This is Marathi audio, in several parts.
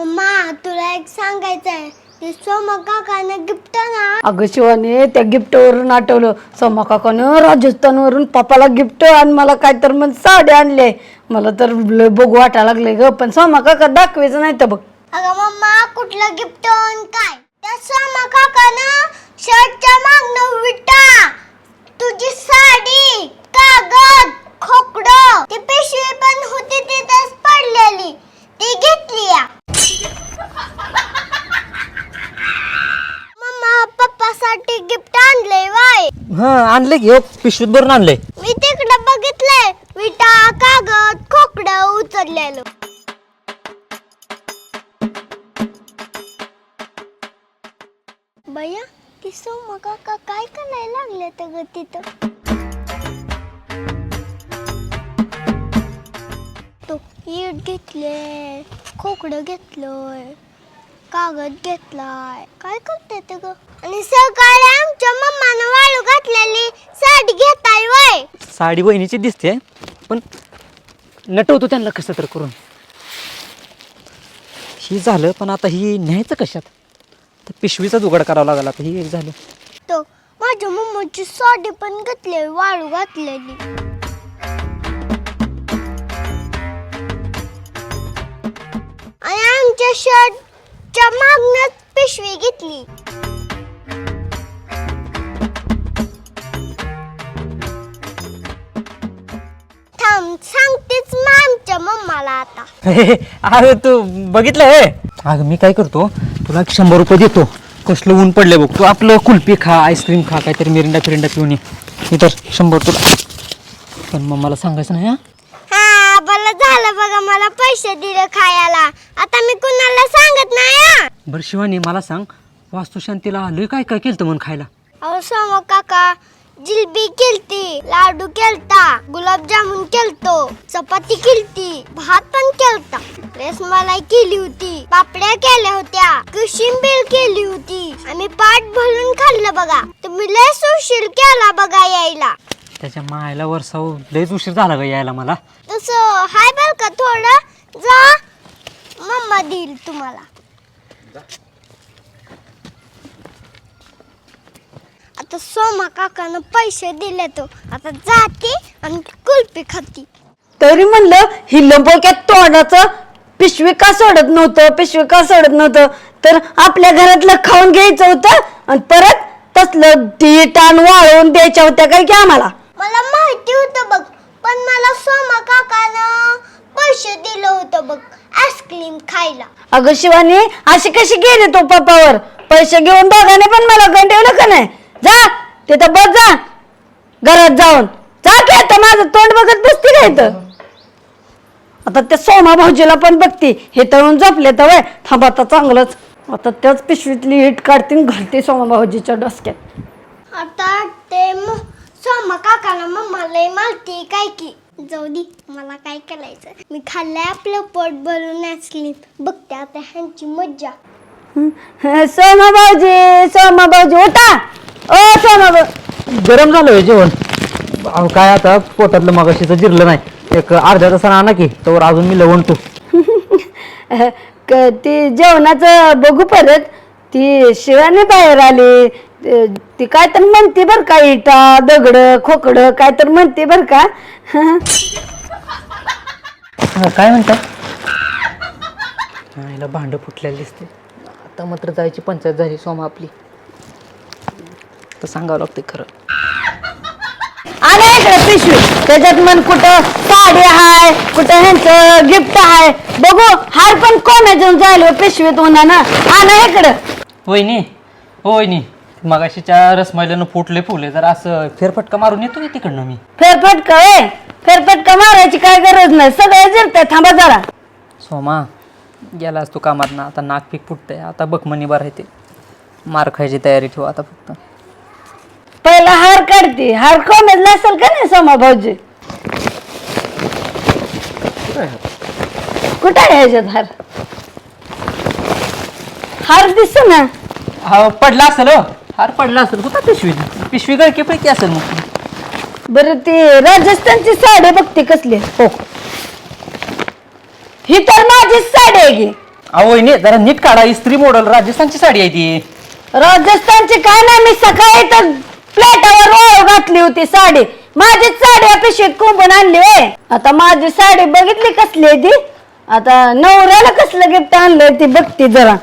मम्मा तुला एक सांगायचंय. ते सोमा काकानं गिफ्ट ना. अगं शिवाने त्या गिफ्टवरून आठवलं. सोमा काकानं राजस्थानवरून पप्पाला गिफ्ट आणि मला काय तर मग साडी आणले मला तर लय बघू वाटायला लागले ग पण सोमा काका दाखवायचं नाही तर बघ. अगं मम्मा कुठलं गिफ्ट काय? त्या सोमा काकानं शर्टच्या मागणं विटा. तुझी साडी कागद खोकडं. ती पिशवी पण होती तिथेच पडलेली. ती घेतली या मम्मा पप्पासाठी गिफ्ट आणलंय वाय हा आणले की हो पिशवीत भरून आणले. मी तिकडं बघितलंय. विटा कागद खोकडं उचललेलं. बया ती सोमा काका काय करायला लागले तर ग तिथं? तो ईट घेतले खोकडं घेतलंय कागद घेतलाय. काय करते ते ग आणि सकाळी आमच्या मम्मानं वाळू घातलेली साडी घेताय वय साडी बहिणीची दिसते पण नटवतो त्यांना कसं तर करून. ही झालं पण आता ही न्यायचं कशात? तर पिशवीचा जुगाड करावा लागला आता ही एक झालं. तो माझ्या मम्माची साडी पण घातली वाळू घातलेली. आणि आमच्या शर्टच्या मागण्यात पिशवी घेतली. मम्माला आता. अरे तू बघितलं हे? अगं मी काय करतो तुला एक शंभर रुपये देतो. कसलं ऊन पडले बघ. तू आपलं कुल्फी खा आईस्क्रीम खा काहीतरी मिरिंडा फिरिंडा पिऊन ये. मी तर शंभर तुला पण मग मला सांगायचं नाही हा? हा बरं झालं बघा मला पैसे दिले खायला. आता मी कुणाला सांगत नाही हा? बरं शिवानी मला सांग वास्तुशांतीला लय काय काय केलं म्हणून खायला? अहो सोमा काका जिलबी केलती लाडू केलता गुलाबजामुन केलतो चपाती केलती भात पण केलता. रसमलाई केली होती पापड्या केल्या होत्या कोशिंबीर केली होती. आम्ही पाठ भरून खाल्लं बघा. तुम्ही लय सुशील केला बघा यायला. त्याच्या मायला वर्षाव लयच उशीर झाला ग यायला मला. तसं हाय बर का थोडं? जा मम्मा देईल तुम्हाला. आता सोमा काकानं पैसे दिले तो. आता जाते आणि कुल्फी खाती. तरी म्हणलं ही लंबोक्यात तोंडाचं पिशवी का सोडत नव्हतं पिशवी का सोडत नव्हतं. तर आपल्या घरातलं खाऊन घ्यायचं होतं आणि परत तसलं ती टाण वाळवून द्यायच्या होत्या काय की आम्हाला. मला माहिती होतं बघ पण मला सोमा काकानं पैसे दिलं होतं बग आईस्क्रीम खायला. अगं शिवानी अशी कशी गेली तो पप्पावर? पैसे घेऊन दोघांनी पण मला गंडवलं का नाही? जा तिथं बस जा. घरात जाऊन. जा की आता माझं तोंड बघत बसती का इथं? आता त्या सोमा भाऊजीला पण बघती. हे तळून झोपले तर वय. थांब आता चांगलंच. आता त्याच पिशवीतली हिट काढते आणि घालते सोमा भाऊजीच्या डोसक्यात. आता ते म- सोमा काकाला मम्मा लय मालती काय की. जाऊ दे मला काय करायचं मी खाल्लंय आपलं पोट भरून आईस्क्रीम बघते आता ह्यांची मज्जा. हं, सोमा भाऊजी सोमा भाऊजी उठा. भाऊ गरम झालं हे जेवण. अहो काय आता पोटातलं मगाशीचं जिरलं नाही. एक अर्ध्या तासानं आणा की तर अजून मी लवणतो क- ती जेवणाचं बघू परत. ती शिवाने बाहेर आली. ते- ती काय तर म्हणते बर का इटा दगड खोकड काय तर म्हणते बर का. काय म्हणता? हिला भांड फुटलेलं दिसते. आता मात्र जायची पंचायत झाली सोमा आपली. तर सांगावं लागते खरं. आले इकडे पिशवी. त्याच्यात मन कुठं साडी हाय कुठं ह्यांचं गिफ्ट हाय. बघू हार पण कोणाच्या जायला पिशवीत होणार ना आणा इकडं. वहिनी हो वहिनी मगाशीच्या रसमैल्यानं फुटले फुले जर असं फेरफटका मारून येतो की तिकडनं मी? फेरफटका वे फेरफटका मारायची काय गरज नाही सगळं जिरतंय थांबा जरा. सोमा गेलास तू कामात ना आता नाक पीक फुटतंय आता बघ मनी बरं आहे ते मार खायची तयारी ठेव आता फक्त. पहिला हार काढते. हार कोणाला असेल का नाही सोमा भाऊजी? कुठं आहे ह्याच्यात हार? हार दिस ना. हा पडला असेल हो. हार पडला असेल. कुठं पिशवी? पिशवी गळकी पैकी असेल मग. बरं ती राजस्थानची साडी बघते कसली. हो. ही तर माझीच साडी आहे की. अहो वहिनी जरा नीट काढा. इस्त्री मॉडल राजस्थानची साडी आहे ती. राजस्थानची काय नाही मी सकाळी तर प्लेटावर ओळ घातली होती साडी. माझीच साडी या पिशवीत कोंबून आणली होय आता माझी साडी बघितली कसली आहे ती? आता नवऱ्याला कसलं गिफ्ट आणलंय ती बघती जरा.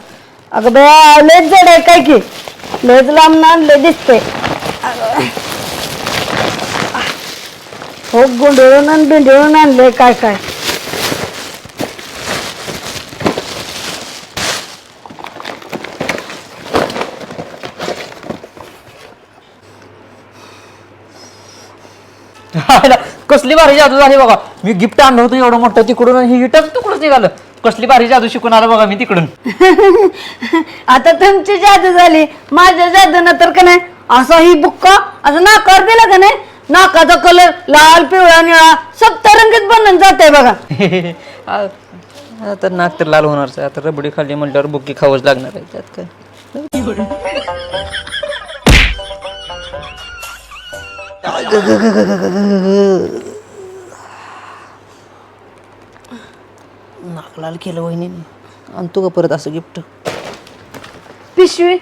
अगं बया लयच जड आहे काय की? लयच लांब आणलं दिसतंय. हो गुंडळून आणि बिंडळून आणलंय काय काय? कसली भारी जादू झाली बघा. मी गिफ्ट आणलं होतं एवढं मोठं तिकडून आणि ही गिफ्ट तिकडूनच निघालं. कसली भारी जादू शिकून आलं बघा मी तिकडून. आता तुमची जादू झाली. माझ्या जादूनं तर का नाही असं ही बुक्का असं नाकावर दिला का नाही? नाकाचा कलर लाल पिवळा निळा सप्तरंगीत बनून जाते बघा. आ- आता नाक तर लाल होणारच आहे आता रबडी खाल्ली म्हटल्यावर बुकी खावंच लागणार आहे त्यात काय. नाक लाल केलं वहिनी आणतो का परत असं गिफ्ट. पिशवी?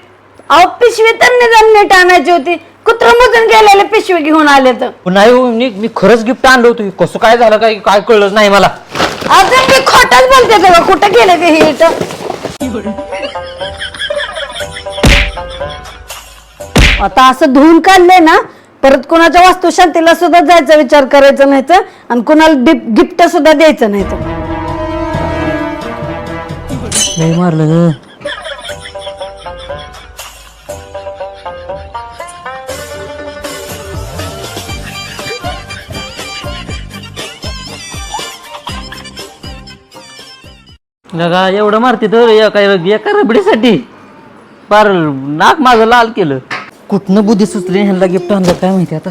अहो पिशवी तर निदान नीट आणायची होती. कुत्र मधून गेलेले पिशवी घेऊन आले तर. नाही हो, मी मी खरंच गिफ्ट आणलं होतं. कसं काय झालं काय काय कळलंच नाही मला. अजून मी खोटाच बोलते बघा कुठं गेले ते हे इथं? आता असं धुवून काढलंय ना परत कोणाच्या वास्तुशांतीला सुद्धा जायचा विचार करायचा नाही तर आणि कोणाला गिफ्ट सुद्धा द्यायचं नाही तर नाही मारलं ग. लगा एवढं मारते तर एका एका रबडीसाठी? पार नाक माझं लाल केलं. कुठनं बुद्धी सुचली ह्यांना गिफ्ट आणलं काय माहिती आता?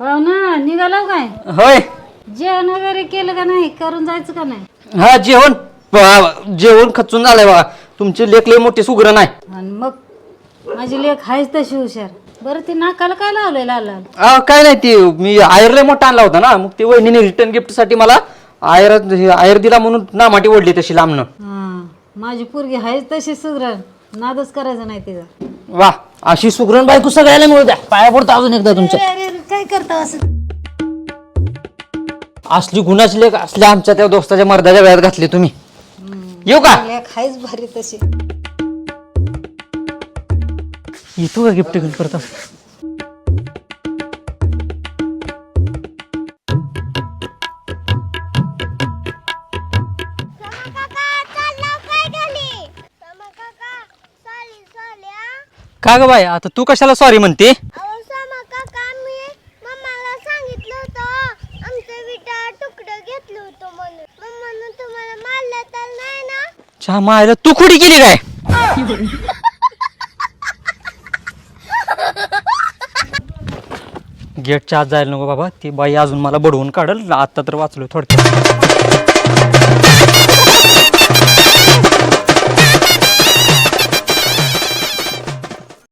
हो ना निघाला काय? होय. जेवण वगैरे केलं का नाही? करून जायचं का नाही? हा जेवण. ब- जेवण खचून झालंय बघा. तुमची लेख लय मोठी सुग्र नाही आणि मग? माझी लेख आहेच तशी हुशार. बरं ते नाकाला काय लावलंय लाल काय नाही ते मी आयर लय मोठा आणला होता ना. मग ते वहिनीने रिटर्न गिफ्टसाठी मला आयर आयर दिला म्हणून नामाटी ओढली तशी लांबनं. हा माझी पोरगी आहेच तशी सुगरण. नादच करायचं नाही तिचा वा अशी सुग्रण बायको सगळ्याला मिळू द्या. पाया पडतो अजून एकदा तुमच्या. अरे अरे, काय करता असं? असली गुणाची लेख असल्या आमच्या त्या दोस्ताच्या मर्दाच्या वेळात घातली तुम्ही. येऊ का? लेख आहेच भारी तशी. येतो का गिफ्ट घेऊन काय साल्या का ग बाय आता तू कशाला सॉरी म्हणते? अहो समा काका मी मम्माला सांगितलं होतं आमचं विटा तुकडं घेतलं होतं म्हणून मम्मानं तुम्हाला मारलं तर नाही ना चहा मायला तू खुडी केली काय गेटच्या आत जायला नको बाबा. ती बाई अजून मला बडवून काढल. आत्ता तर वाचलो थोडक्यात.